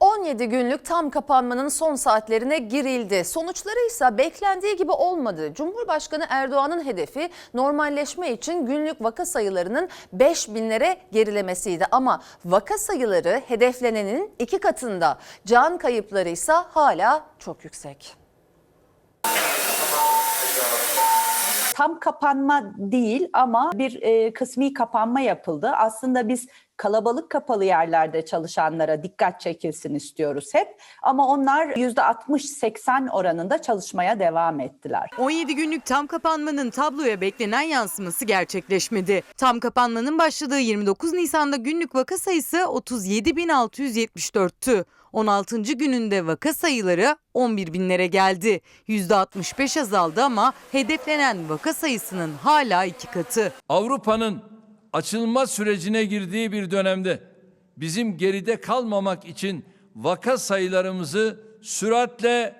17 günlük tam kapanmanın son saatlerine girildi. Sonuçları ise beklendiği gibi olmadı. Cumhurbaşkanı Erdoğan'ın hedefi normalleşme için günlük vaka sayılarının 5 binlere gerilemesiydi. Ama vaka sayıları hedeflenenin iki katında. Can kayıpları ise hala çok yüksek. tam kapanma değil ama bir e, kısmi kapanma yapıldı. Aslında biz kalabalık kapalı yerlerde çalışanlara dikkat çekilsin istiyoruz hep. Ama onlar %60-80 oranında çalışmaya devam ettiler. 17 günlük tam kapanmanın tabloya beklenen yansıması gerçekleşmedi. Tam kapanmanın başladığı 29 Nisan'da günlük vaka sayısı 37.674'tü. 16. gününde vaka sayıları 11 binlere geldi. %65 azaldı ama hedeflenen vaka sayısının hala iki katı. Avrupa'nın açılma sürecine girdiği bir dönemde bizim geride kalmamak için vaka sayılarımızı süratle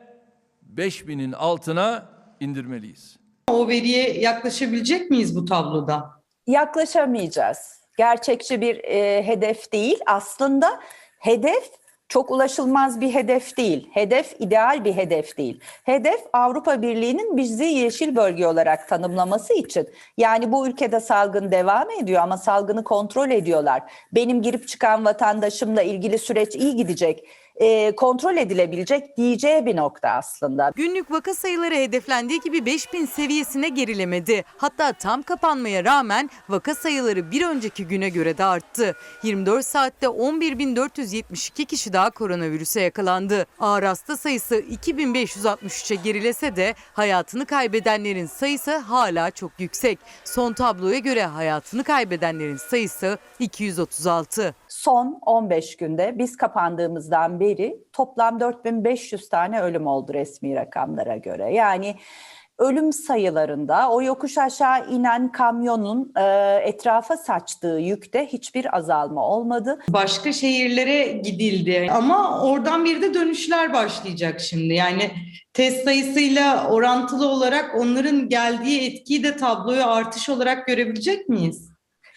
5000'in altına indirmeliyiz. O veriye yaklaşabilecek miyiz bu tabloda? Yaklaşamayacağız. Gerçekçi bir e, hedef değil. Aslında hedef çok ulaşılmaz bir hedef değil. Hedef ideal bir hedef değil. Hedef Avrupa Birliği'nin bizi yeşil bölge olarak tanımlaması için. Yani bu ülkede salgın devam ediyor ama salgını kontrol ediyorlar. Benim girip çıkan vatandaşımla ilgili süreç iyi gidecek, e, kontrol edilebilecek diyeceği bir nokta aslında. Günlük vaka sayıları hedeflendiği gibi 5000 seviyesine gerilemedi. Hatta tam kapanmaya rağmen vaka sayıları bir önceki güne göre de arttı. 24 saatte 11.472 kişi daha koronavirüse yakalandı. Ağır hasta sayısı 2563'e gerilese de hayatını kaybedenlerin sayısı hala çok yüksek. Son tabloya göre hayatını kaybedenlerin sayısı 236. Son 15 günde biz kapandığımızdan beri toplam 4500 tane ölüm oldu resmi rakamlara göre. Yani ölüm sayılarında o yokuş aşağı inen kamyonun e, etrafa saçtığı yükte hiçbir azalma olmadı. Başka şehirlere gidildi ama oradan bir de dönüşler başlayacak şimdi. Yani test sayısıyla orantılı olarak onların geldiği etkiyi de tabloya artış olarak görebilecek miyiz?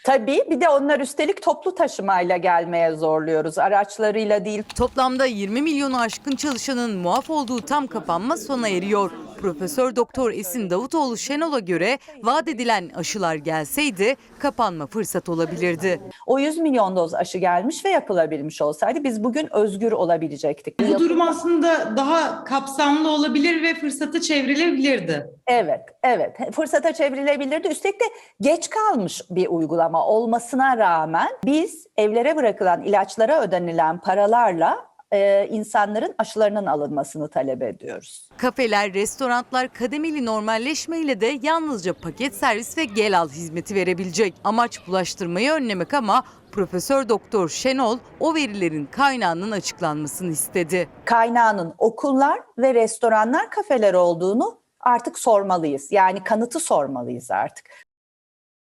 Tabii bir de onlar üstelik toplu taşımayla gelmeye zorluyoruz. Araçlarıyla değil Toplamda 20 milyonu aşkın çalışanın muaf olduğu tam kapanma sona eriyor. Profesör Doktor Esin Davutoğlu Şenol'a göre vaat edilen aşılar gelseydi kapanma fırsat olabilirdi. o 100 milyon doz aşı gelmiş ve yapılabilmiş olsaydı biz bugün özgür olabilecektik. Bu durum aslında daha kapsamlı olabilir ve fırsata çevrilebilirdi. Evet, evet. Fırsata çevrilebilirdi. Üstelik de geç kalmış bir uygulama olmasına rağmen biz evlere bırakılan ilaçlara ödenilen paralarla e, insanların aşılarının alınmasını talep ediyoruz. Kafeler, restoranlar kademeli normalleşmeyle de yalnızca paket servis ve gel al hizmeti verebilecek. Amaç bulaştırmayı önlemek ama Profesör Doktor Şenol o verilerin kaynağının açıklanmasını istedi. Kaynağının okullar ve restoranlar, kafeler olduğunu artık sormalıyız. Yani kanıtı sormalıyız artık.